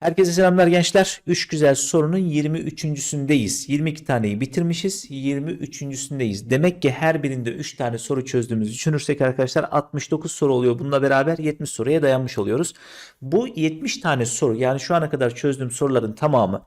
Herkese selamlar gençler. 3 güzel sorunun 23.sündeyiz. 22 taneyi bitirmişiz. 23.sündeyiz. Demek ki her birinde 3 tane soru çözdüğümüzü düşünürsek arkadaşlar 69 soru oluyor. Bununla beraber 70 soruya dayanmış oluyoruz. Bu 70 tane soru yani şu ana kadar çözdüğüm soruların tamamı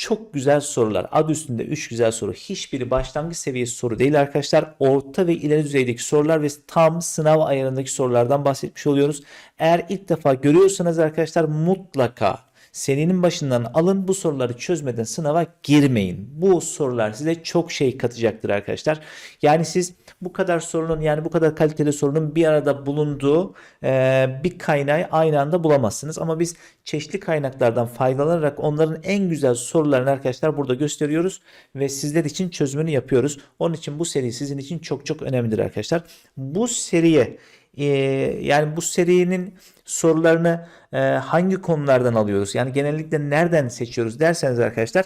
çok güzel sorular. Adı üstünde 3 güzel soru. Hiçbiri başlangıç seviyesi soru değil arkadaşlar. Orta ve ileri düzeydeki sorular ve tam sınav ayarındaki sorulardan bahsetmiş oluyoruz. Eğer ilk defa görüyorsanız arkadaşlar mutlaka serinin başından alın bu soruları çözmeden sınava girmeyin. Bu sorular size çok şey katacaktır arkadaşlar. Yani siz bu kadar sorunun yani bu kadar kaliteli sorunun bir arada bulunduğu e, bir kaynağı aynı anda bulamazsınız. Ama biz çeşitli kaynaklardan faydalanarak onların en güzel sorularını arkadaşlar burada gösteriyoruz ve sizler için çözümünü yapıyoruz. Onun için bu seri sizin için çok çok önemlidir arkadaşlar. Bu seriye e, yani bu serinin sorularını e, hangi konulardan alıyoruz? Yani genellikle nereden seçiyoruz derseniz arkadaşlar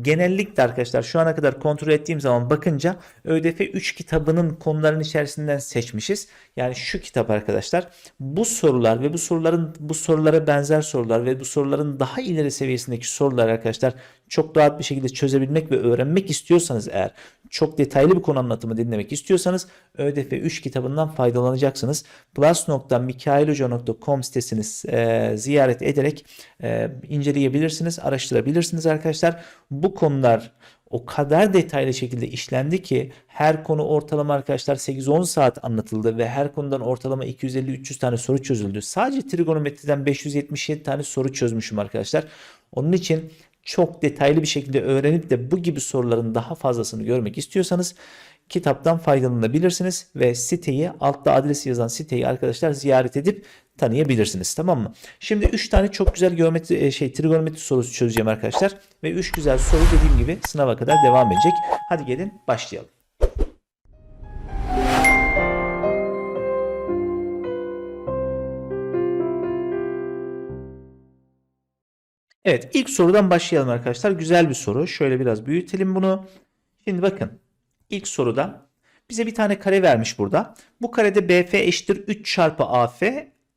genellikle arkadaşlar şu ana kadar kontrol ettiğim zaman bakınca ÖDF 3 kitabının konuların içerisinden seçmişiz. Yani şu kitap arkadaşlar bu sorular ve bu soruların bu sorulara benzer sorular ve bu soruların daha ileri seviyesindeki sorular arkadaşlar çok rahat bir şekilde çözebilmek ve öğrenmek istiyorsanız eğer çok detaylı bir konu anlatımı dinlemek istiyorsanız ÖDF 3 kitabından faydalanacaksınız. plus.mikailhoca.com sitesini e, ziyaret ederek e, inceleyebilirsiniz, araştırabilirsiniz arkadaşlar. Bu konular o kadar detaylı şekilde işlendi ki her konu ortalama arkadaşlar 8-10 saat anlatıldı ve her konudan ortalama 250-300 tane soru çözüldü. Sadece trigonometriden 577 tane soru çözmüşüm arkadaşlar. Onun için çok detaylı bir şekilde öğrenip de bu gibi soruların daha fazlasını görmek istiyorsanız kitaptan faydalanabilirsiniz ve siteyi altta adresi yazan siteyi arkadaşlar ziyaret edip tanıyabilirsiniz tamam mı? Şimdi 3 tane çok güzel geometri şey trigonometri sorusu çözeceğim arkadaşlar ve 3 güzel soru dediğim gibi sınava kadar devam edecek. Hadi gelin başlayalım. Evet ilk sorudan başlayalım arkadaşlar. Güzel bir soru. Şöyle biraz büyütelim bunu. Şimdi bakın ilk soruda bize bir tane kare vermiş burada. Bu karede BF eşittir 3 çarpı AF,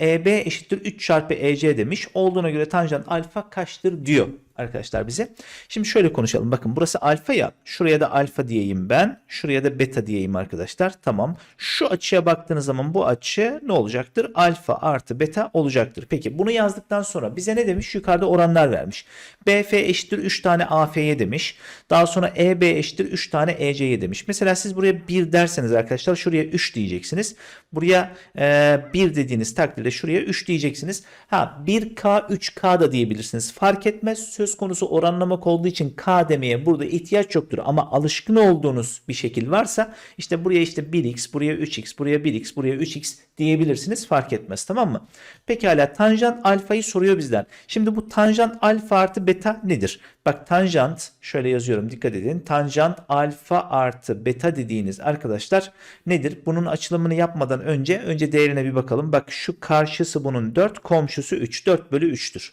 EB eşittir 3 çarpı EC demiş. Olduğuna göre tanjant alfa kaçtır diyor arkadaşlar bize. Şimdi şöyle konuşalım. Bakın burası alfa ya. Şuraya da alfa diyeyim ben. Şuraya da beta diyeyim arkadaşlar. Tamam. Şu açıya baktığınız zaman bu açı ne olacaktır? Alfa artı beta olacaktır. Peki bunu yazdıktan sonra bize ne demiş? Yukarıda oranlar vermiş. BF eşittir 3 tane AF'ye demiş. Daha sonra EB eşittir 3 tane EC'ye demiş. Mesela siz buraya 1 derseniz arkadaşlar şuraya 3 diyeceksiniz. Buraya e, 1 dediğiniz takdirde şuraya 3 diyeceksiniz. Ha 1K 3K da diyebilirsiniz. Fark etmez. Söz konusu oranlamak olduğu için K demeye burada ihtiyaç yoktur. Ama alışkın olduğunuz bir şekil varsa işte buraya işte 1x, buraya 3x, buraya 1x, buraya 3x diyebilirsiniz. Fark etmez tamam mı? Pekala tanjant alfayı soruyor bizden. Şimdi bu tanjant alfa artı beta nedir? Bak tanjant şöyle yazıyorum dikkat edin. Tanjant alfa artı beta dediğiniz arkadaşlar nedir? Bunun açılımını yapmadan önce önce değerine bir bakalım. Bak şu karşısı bunun 4 komşusu 3. 4 bölü 3'tür.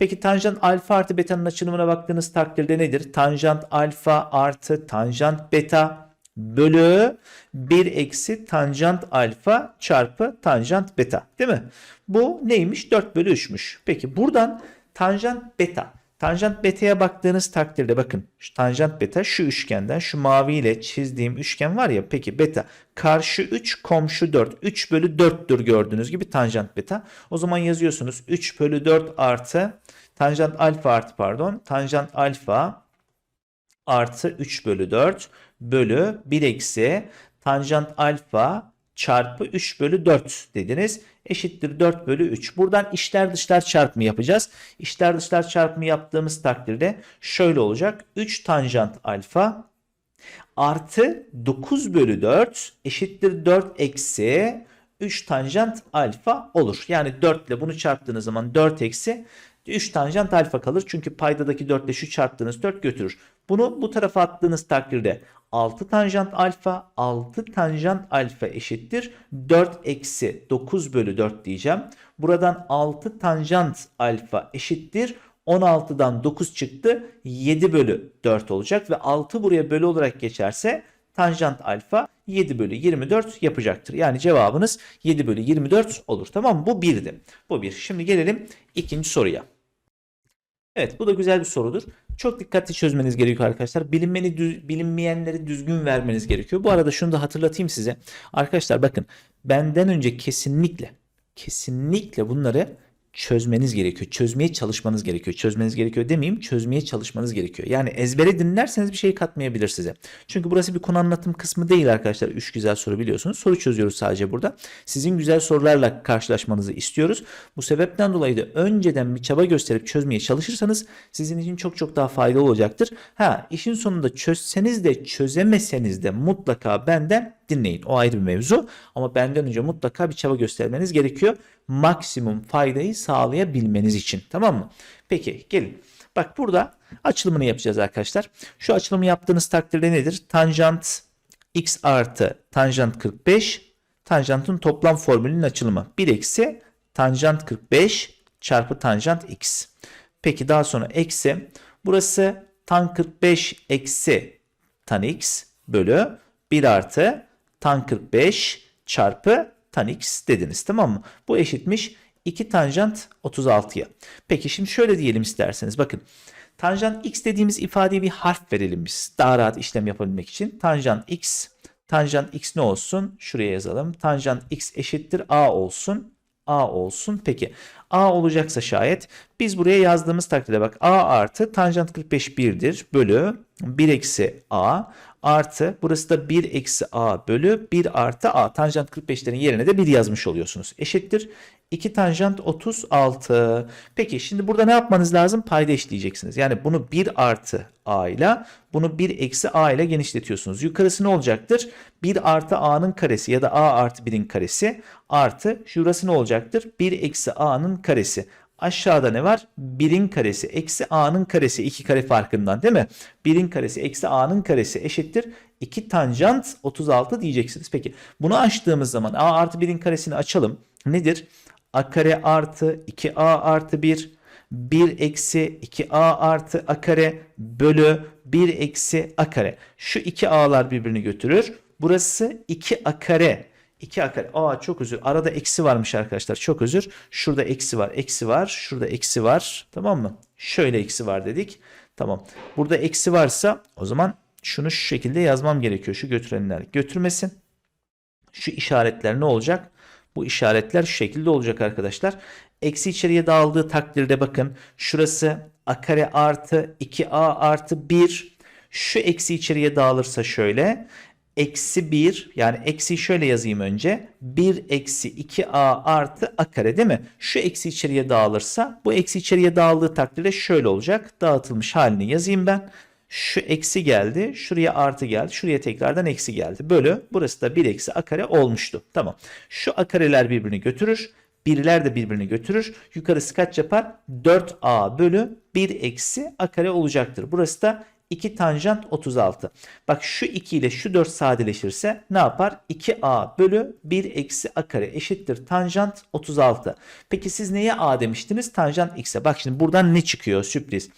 Peki tanjant alfa artı beta'nın açılımına baktığınız takdirde nedir? Tanjant alfa artı tanjant beta bölü 1 eksi tanjant alfa çarpı tanjant beta değil mi? Bu neymiş? 4 bölü 3'müş. Peki buradan tanjant beta. Tanjant beta'ya baktığınız takdirde bakın şu tanjant beta şu üçgenden şu maviyle çizdiğim üçgen var ya peki beta karşı 3 komşu 4 3 bölü 4'tür gördüğünüz gibi tanjant beta. O zaman yazıyorsunuz 3 bölü 4 artı tanjant alfa artı pardon tanjant alfa artı 3 bölü 4 bölü 1 eksi tanjant alfa çarpı 3 bölü 4 dediniz. Eşittir 4 bölü 3. Buradan içler dışlar çarpımı yapacağız. İçler dışlar çarpımı yaptığımız takdirde şöyle olacak. 3 tanjant alfa artı 9 bölü 4 eşittir 4 eksi 3 tanjant alfa olur. Yani 4 ile bunu çarptığınız zaman 4 eksi 3 tanjant alfa kalır. Çünkü paydadaki 4 ile şu çarptığınız 4 götürür. Bunu bu tarafa attığınız takdirde 6 tanjant alfa 6 tanjant alfa eşittir 4 eksi 9 bölü 4 diyeceğim. Buradan 6 tanjant alfa eşittir 16'dan 9 çıktı 7 bölü 4 olacak ve 6 buraya bölü olarak geçerse tanjant alfa 7 bölü 24 yapacaktır. Yani cevabınız 7 bölü 24 olur. Tamam mı? Bu birdi. Bu bir. Şimdi gelelim ikinci soruya. Evet bu da güzel bir sorudur. Çok dikkatli çözmeniz gerekiyor arkadaşlar. Bilinmeni düz- bilinmeyenleri düzgün vermeniz gerekiyor. Bu arada şunu da hatırlatayım size. Arkadaşlar bakın benden önce kesinlikle kesinlikle bunları çözmeniz gerekiyor. Çözmeye çalışmanız gerekiyor. Çözmeniz gerekiyor demeyeyim, çözmeye çalışmanız gerekiyor. Yani ezbere dinlerseniz bir şey katmayabilir size. Çünkü burası bir konu anlatım kısmı değil arkadaşlar. Üç güzel soru biliyorsunuz. Soru çözüyoruz sadece burada. Sizin güzel sorularla karşılaşmanızı istiyoruz. Bu sebepten dolayı da önceden bir çaba gösterip çözmeye çalışırsanız sizin için çok çok daha faydalı olacaktır. Ha işin sonunda çözseniz de çözemeseniz de mutlaka benden dinleyin. O ayrı bir mevzu. Ama benden önce mutlaka bir çaba göstermeniz gerekiyor. Maksimum faydayı sağlayabilmeniz için. Tamam mı? Peki gelin. Bak burada açılımını yapacağız arkadaşlar. Şu açılımı yaptığınız takdirde nedir? Tanjant x artı tanjant 45 tanjantın toplam formülünün açılımı. 1 eksi tanjant 45 çarpı tanjant x. Peki daha sonra eksi burası tan 45 eksi tan x bölü 1 artı tan 45 çarpı tan x dediniz tamam mı? Bu eşitmiş 2 tanjant 36'ya. Peki şimdi şöyle diyelim isterseniz bakın. Tanjant x dediğimiz ifadeye bir harf verelim biz. Daha rahat işlem yapabilmek için. Tanjant x. Tanjant x ne olsun? Şuraya yazalım. Tanjant x eşittir a olsun. A olsun. Peki A olacaksa şayet biz buraya yazdığımız takdirde bak A artı tanjant 45 1'dir bölü 1 eksi A artı burası da 1 eksi A bölü 1 artı A. Tanjant 45'lerin yerine de 1 yazmış oluyorsunuz. Eşittir 2 tanjant 36. Peki şimdi burada ne yapmanız lazım? Payda işleyeceksiniz. Yani bunu 1 artı A ile bunu 1 eksi A ile genişletiyorsunuz. Yukarısı ne olacaktır? 1 artı A'nın karesi ya da A artı 1'in karesi artı şurası ne olacaktır? 1 eksi A'nın karesi. Aşağıda ne var? 1'in karesi eksi A'nın karesi 2 kare farkından değil mi? 1'in karesi eksi A'nın karesi eşittir. 2 tanjant 36 diyeceksiniz. Peki bunu açtığımız zaman A artı 1'in karesini açalım. Nedir? A kare artı 2A artı 1 1 eksi 2A artı A kare bölü 1 eksi A kare. Şu iki A'lar birbirini götürür. Burası 2A kare 2 a kare. Aa çok özür. Arada eksi varmış arkadaşlar. Çok özür. Şurada eksi var. Eksi var. Şurada eksi var. Tamam mı? Şöyle eksi var dedik. Tamam. Burada eksi varsa o zaman şunu şu şekilde yazmam gerekiyor. Şu götürenler götürmesin. Şu işaretler ne olacak? Bu işaretler şu şekilde olacak arkadaşlar. Eksi içeriye dağıldığı takdirde bakın. Şurası a kare artı 2a artı 1. Şu eksi içeriye dağılırsa şöyle eksi 1 yani eksi şöyle yazayım önce 1 eksi 2a artı a kare değil mi? Şu eksi içeriye dağılırsa bu eksi içeriye dağıldığı takdirde şöyle olacak. Dağıtılmış halini yazayım ben. Şu eksi geldi. Şuraya artı geldi. Şuraya tekrardan eksi geldi. Bölü. Burası da 1 eksi a kare olmuştu. Tamam. Şu a kareler birbirini götürür. Birler de birbirini götürür. Yukarısı kaç yapar? 4a bölü 1 eksi a kare olacaktır. Burası da 2 tanjant 36. Bak şu 2 ile şu 4 sadeleşirse ne yapar? 2a bölü 1 eksi a kare eşittir tanjant 36. Peki siz neye a demiştiniz? Tanjant x'e. Bak şimdi buradan ne çıkıyor? Sürpriz.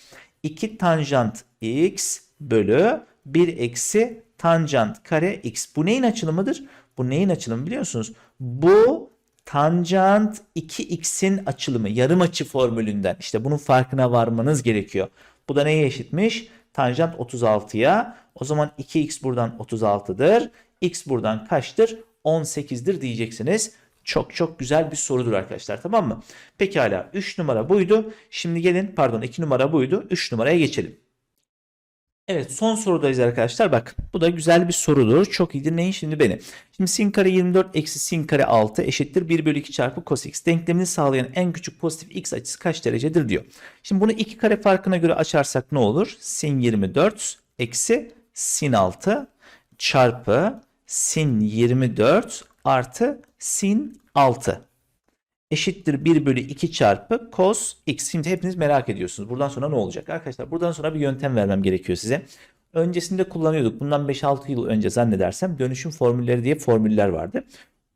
2 tanjant x bölü 1 eksi tanjant kare x. Bu neyin açılımıdır? Bu neyin açılımı biliyorsunuz? Bu tanjant 2x'in açılımı yarım açı formülünden. İşte bunun farkına varmanız gerekiyor. Bu da neye eşitmiş? Tanjant 36'ya. O zaman 2x buradan 36'dır. X buradan kaçtır? 18'dir diyeceksiniz. Çok çok güzel bir sorudur arkadaşlar tamam mı? Pekala 3 numara buydu. Şimdi gelin pardon 2 numara buydu. 3 numaraya geçelim. Evet son sorudayız arkadaşlar. Bak bu da güzel bir sorudur. Çok iyi dinleyin şimdi beni. Şimdi sin kare 24 eksi sin kare 6 eşittir 1 bölü 2 çarpı cos x. Denklemini sağlayan en küçük pozitif x açısı kaç derecedir diyor. Şimdi bunu iki kare farkına göre açarsak ne olur? Sin 24 eksi sin 6 çarpı sin 24 artı sin 6 eşittir 1 bölü 2 çarpı cos x. Şimdi hepiniz merak ediyorsunuz. Buradan sonra ne olacak? Arkadaşlar buradan sonra bir yöntem vermem gerekiyor size. Öncesinde kullanıyorduk. Bundan 5-6 yıl önce zannedersem dönüşüm formülleri diye formüller vardı.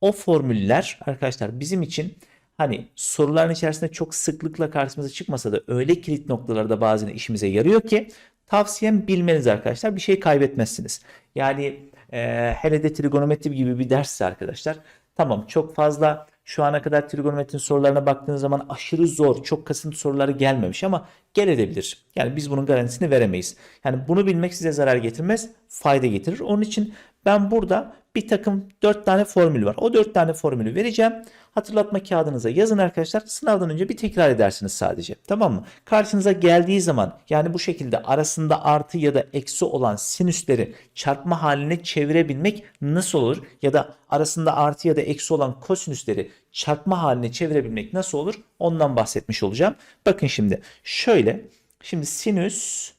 O formüller arkadaşlar bizim için hani soruların içerisinde çok sıklıkla karşımıza çıkmasa da öyle kilit noktalarda bazen işimize yarıyor ki tavsiyem bilmeniz arkadaşlar bir şey kaybetmezsiniz. Yani e, hele de trigonometri gibi bir dersse arkadaşlar Tamam çok fazla şu ana kadar trigonometri sorularına baktığınız zaman aşırı zor, çok kasıntı soruları gelmemiş ama gelebilir. Yani biz bunun garantisini veremeyiz. Yani bunu bilmek size zarar getirmez, fayda getirir. Onun için ben burada bir takım 4 tane formül var. O 4 tane formülü vereceğim. Hatırlatma kağıdınıza yazın arkadaşlar. Sınavdan önce bir tekrar edersiniz sadece. Tamam mı? Karşınıza geldiği zaman yani bu şekilde arasında artı ya da eksi olan sinüsleri çarpma haline çevirebilmek nasıl olur? Ya da arasında artı ya da eksi olan kosinüsleri çarpma haline çevirebilmek nasıl olur? Ondan bahsetmiş olacağım. Bakın şimdi şöyle. Şimdi sinüs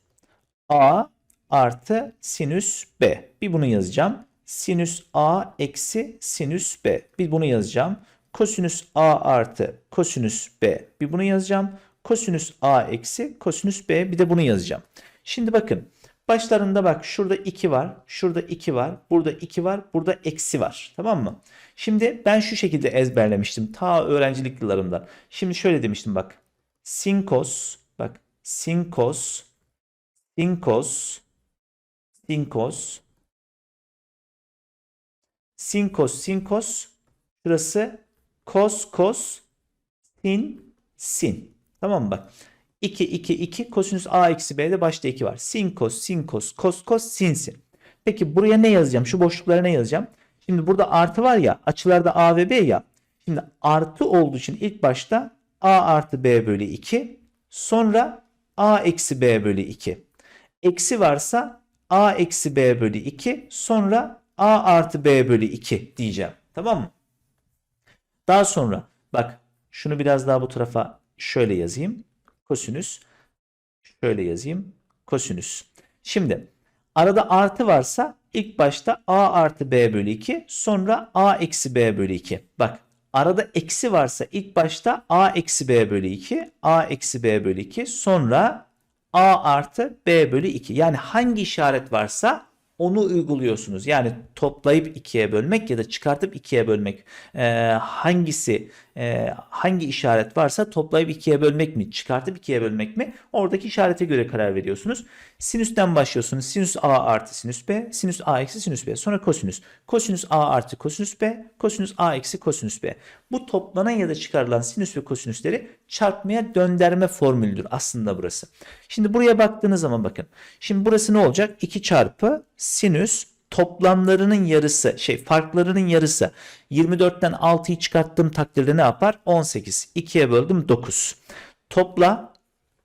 A artı sinüs B. Bir bunu yazacağım. Sinüs A eksi sinüs B. Bir bunu yazacağım. Kosinüs A artı kosinüs B. Bir bunu yazacağım. Kosinüs A eksi kosinüs B. Bir de bunu yazacağım. Şimdi bakın. Başlarında bak şurada 2 var. Şurada 2 var. Burada 2 var. Burada eksi var. Tamam mı? Şimdi ben şu şekilde ezberlemiştim. Ta öğrencilik yıllarımdan. Şimdi şöyle demiştim bak. Sin cos. Bak. Sin cos. Sin cos. Sin cos. Sin cos sin cos. Şurası cos cos sin sin. Tamam mı bak. 2 2 2 kosinüs a eksi b'de başta 2 var. Sin cos sin cos cos cos sin sin. Peki buraya ne yazacağım? Şu boşluklara ne yazacağım? Şimdi burada artı var ya açılarda a ve b ya. Şimdi artı olduğu için ilk başta a artı b bölü 2 sonra a eksi b bölü 2. Eksi varsa a eksi b bölü 2 sonra a artı b bölü 2 diyeceğim. Tamam mı? Daha sonra bak şunu biraz daha bu tarafa şöyle yazayım. Kosinüs. Şöyle yazayım. Kosinüs. Şimdi arada artı varsa ilk başta a artı b bölü 2 sonra a eksi b bölü 2. Bak arada eksi varsa ilk başta a eksi b bölü 2 a eksi b bölü 2 sonra a artı b bölü 2. Yani hangi işaret varsa onu uyguluyorsunuz. Yani toplayıp ikiye bölmek ya da çıkartıp ikiye bölmek e, hangisi e, hangi işaret varsa toplayıp ikiye bölmek mi çıkartıp ikiye bölmek mi oradaki işarete göre karar veriyorsunuz. Sinüsten başlıyorsunuz. Sinüs a artı sinüs b, sinüs a eksi sinüs b. Sonra kosinüs. Kosinüs a artı kosinüs b, kosinüs a eksi kosinüs b. Bu toplanan ya da çıkarılan sinüs ve kosinüsleri çarpmaya döndürme formülüdür aslında burası. Şimdi buraya baktığınız zaman bakın. Şimdi burası ne olacak? 2 çarpı sinüs toplamlarının yarısı şey farklarının yarısı 24'ten 6'yı çıkarttığım takdirde ne yapar? 18. 2'ye böldüm 9. Topla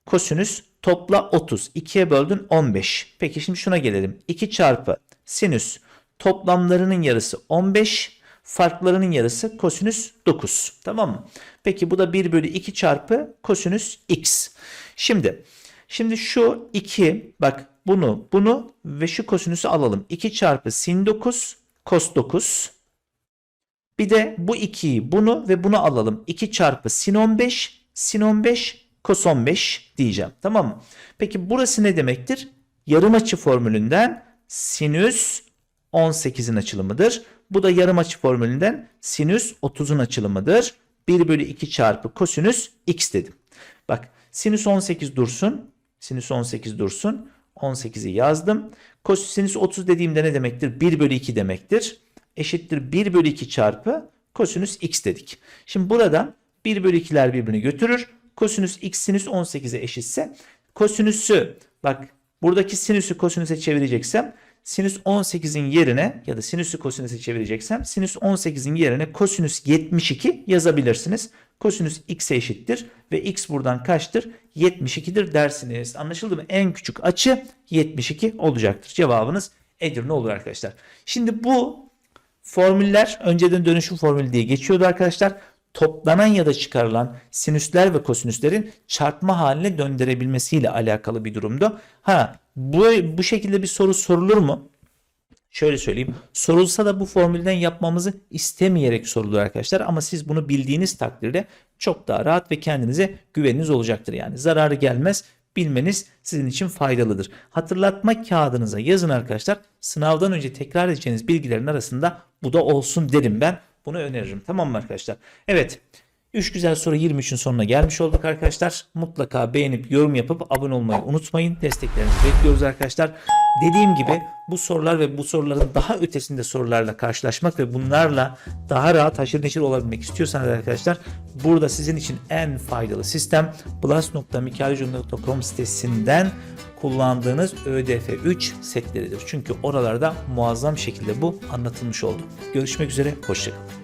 kosinüs topla 30. 2'ye böldün 15. Peki şimdi şuna gelelim. 2 çarpı sinüs toplamlarının yarısı 15. Farklarının yarısı kosinüs 9. Tamam mı? Peki bu da 1 bölü 2 çarpı kosinüs x. Şimdi şimdi şu 2 bak bunu bunu ve şu kosinüsü alalım. 2 çarpı sin 9 kos 9. Bir de bu 2'yi bunu ve bunu alalım. 2 çarpı sin 15 sin 15 kos 15 diyeceğim. Tamam mı? Peki burası ne demektir? Yarım açı formülünden sinüs 18'in açılımıdır. Bu da yarım açı formülünden sinüs 30'un açılımıdır. 1 bölü 2 çarpı kosinüs x dedim. Bak sinüs 18 dursun. Sinüs 18 dursun. 18'i yazdım. Kosinüs 30 dediğimde ne demektir? 1 bölü 2 demektir. Eşittir 1 bölü 2 çarpı kosinüs x dedik. Şimdi burada 1 bölü 2'ler birbirini götürür. Kosinüs x sinüs 18'e eşitse kosinüsü bak buradaki sinüsü kosinüse çevireceksem sinüs 18'in yerine ya da sinüsü kosinüse çevireceksem sinüs 18'in yerine kosinüs 72 yazabilirsiniz. Kosinüs x'e eşittir ve x buradan kaçtır? 72'dir dersiniz. Anlaşıldı mı? En küçük açı 72 olacaktır. Cevabınız Edirne olur arkadaşlar. Şimdi bu formüller önceden dönüşüm formülü diye geçiyordu arkadaşlar. Toplanan ya da çıkarılan sinüsler ve kosinüslerin çarpma haline döndürebilmesiyle alakalı bir durumdu. Ha bu, bu şekilde bir soru sorulur mu? Şöyle söyleyeyim. Sorulsa da bu formülden yapmamızı istemeyerek sorulur arkadaşlar. Ama siz bunu bildiğiniz takdirde çok daha rahat ve kendinize güveniniz olacaktır. Yani zararı gelmez. Bilmeniz sizin için faydalıdır. Hatırlatma kağıdınıza yazın arkadaşlar. Sınavdan önce tekrar edeceğiniz bilgilerin arasında bu da olsun derim ben. Bunu öneririm. Tamam mı arkadaşlar? Evet. 3 güzel soru 23'ün sonuna gelmiş olduk arkadaşlar. Mutlaka beğenip yorum yapıp abone olmayı unutmayın. Desteklerinizi bekliyoruz arkadaşlar. Dediğim gibi bu sorular ve bu soruların daha ötesinde sorularla karşılaşmak ve bunlarla daha rahat haşır neşir olabilmek istiyorsanız arkadaşlar burada sizin için en faydalı sistem plus.mikailcun.com sitesinden kullandığınız ÖDF 3 setleridir. Çünkü oralarda muazzam şekilde bu anlatılmış oldu. Görüşmek üzere, hoşçakalın.